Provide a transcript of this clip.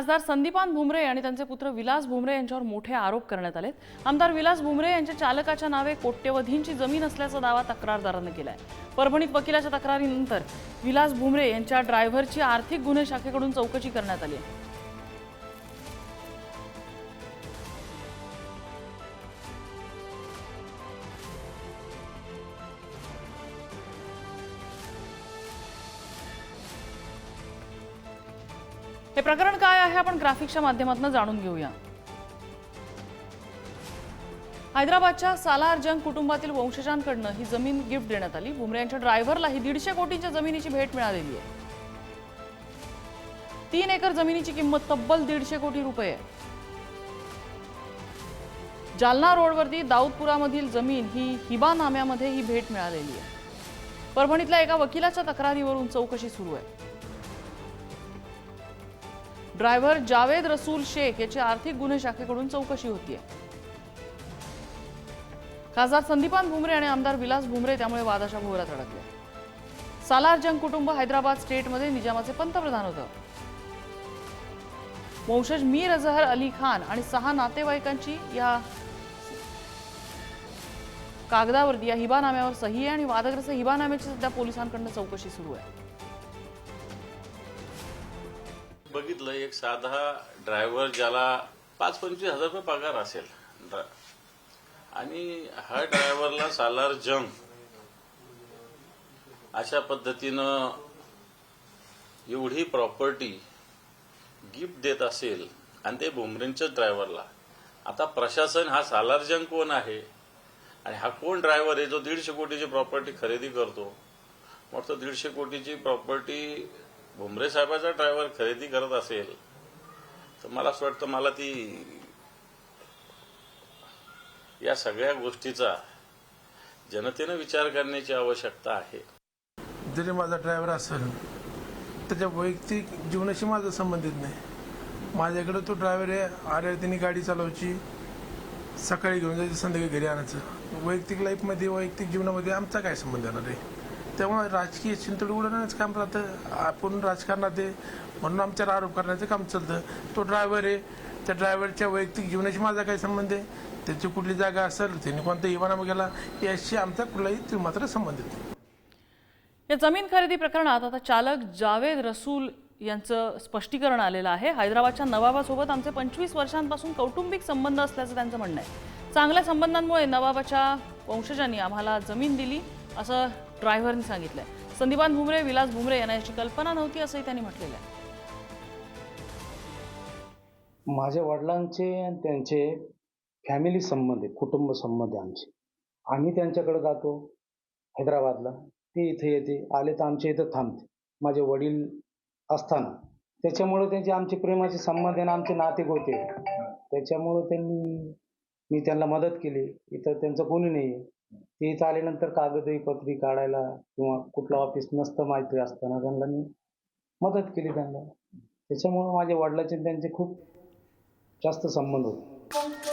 खासदार संदीपान भुमरे आणि त्यांचे पुत्र विलास भुमरे यांच्यावर मोठे आरोप करण्यात आलेत. आमदार विलास भुमरे यांच्या चालकाच्या नावे कोट्यवधींची जमीन असल्याचा दावा तक्रारदारानं केलाय. परभणीत वकिलाच्या तक्रारीनंतर विलास भुमरे यांच्या ड्रायव्हरची आर्थिक गुन्हे शाखेकडून चौकशी करण्यात आली आहे. हे प्रकरण काय आहे आपण ग्राफिक्सच्या माध्यमातून जाणून घेऊया. हैदराबादच्या सालार जंग कुटुंबातील वंशजांकडनं ही जमीन गिफ्ट देण्यात आली. भुमरे यांच्या ड्रायव्हरला ही दीडशे कोटींच्या जमिनीची भेट मिळालेली आहे. तीन एकर जमिनीची किंमत तब्बल दीडशे कोटी रुपये जालना रोडवरती दाऊदपुरामधील जमीन ही हिबा नाम्यामध्ये ही भेट मिळालेली आहे. परभणीतल्या एका वकिलाच्या तक्रारीवरून चौकशी सुरू आहे. ड्रायव्हर जावेद रसूल शेख याची आर्थिक गुन्हे शाखेकडून चौकशी होतीये. खासदार संदीपान भुमरे आणि आमदार विलास भुमरे त्यामुळे वादाच्या भोवऱ्यात अडकले. सालार जंग कुटुंब हैदराबाद स्टेटमध्ये निजामाचे पंतप्रधान होतं. वंशज मीर अझहर अली खान आणि सहा नातेवाईकांची या कागदावरती या हिबानाम्यावर सही आहे आणि वादग्रस्त हिबानाम्याची सध्या पोलिसांकडनं चौकशी सुरू आहे. बघितलं एक साधा ड्रायव्हर ज्याला पाच पंचवीस हजार रुपये पगार असेल. ड्रा- आणि हा ड्रायव्हरला सालार जंग. अशा पद्धतीनं एवढी प्रॉपर्टी गिफ्ट देत असेल आणि ते बुमरेंच्याच ड्रायव्हरला. आता प्रशासन हा सालार जंग कोण आहे? आणि हा कोण ड्रायव्हर आहे? जो दीडशे कोटीची प्रॉपर्टी खरेदी करतो. मग तो दीडशे कोटीची प्रॉपर्टी भुमरे साहेबाचा ड्रायव्हर खरेदी करत असेल तर मला असं वाटतं मला ती या सगळ्या गोष्टीचा जनतेनं विचार करण्याची आवश्यकता आहे. जरी माझा ड्रायव्हर असेल त्याच्या वैयक्तिक जीवनाशी माझा संबंधित नाही. माझ्याकडे तो ड्रायव्हर आहे आल्यावर त्यांनी गाडी चालवायची सकाळी घेऊन जायचं संध्याकाळी घरी आणायचं. वैयक्तिक लाईफमध्ये वैयक्तिक जीवनामध्ये आमचा काय संबंध येणार आहे? त्यामुळे राजकीय चिंतड काम राहतं. आपण राजकारणात आहे म्हणून आमच्यावर आरोप करण्याचं काम चालतं. तो ड्रायव्हर आहे. त्या ड्रायव्हरच्या वैयक्तिक जीवनाशी माझा काय संबंध आहे. त्याची कुठली जागा असेल त्यांनी कोणता इवानामा गेला याशी आमचा कुठलाही ती मात्र संबंधित नाही. या जमीन खरेदी प्रकरणात आता चालक जावेद रसूल यांचं स्पष्टीकरण आलेलं आहे. हैदराबादच्या नवाबासोबत आमचे पंचवीस वर्षांपासून कौटुंबिक संबंध असल्याचं त्यांचं म्हणणं आहे. चांगल्या संबंधांमुळे नवाबाच्या वंशजांनी आम्हाला जमीन दिली. असं ड्रायव्हरनी सांगितलंय. संदीपान भुमरे विलास भुमरे यांना याची कल्पना नव्हती असंही त्यांनी म्हटलेलं आहे. माझ्या वडिलांचे आणि त्यांचे फॅमिली संबंध आहे कुटुंब संबंध आहे आमचे. आम्ही त्यांच्याकडे जातो हैदराबादला. ते इथे येते आले तर आमच्या इथं थांबते. माझे वडील असताना. त्याच्यामुळे त्यांचे आमचे प्रेमाचे संबंध आहे आणि आमचे नाते होते त्याच्यामुळं त्यांनी मी त्यांना मदत केली. इथं त्यांचं कोणी नाही आहे ते इथं आल्यानंतर कागदही पत्री काढायला किंवा कुठलं ऑफिस नसतं माहिती असताना त्यांना मी मदत केली त्यांना. त्याच्यामुळं माझ्या वडिलाचे त्यांचे खूप जास्त संबंध होते.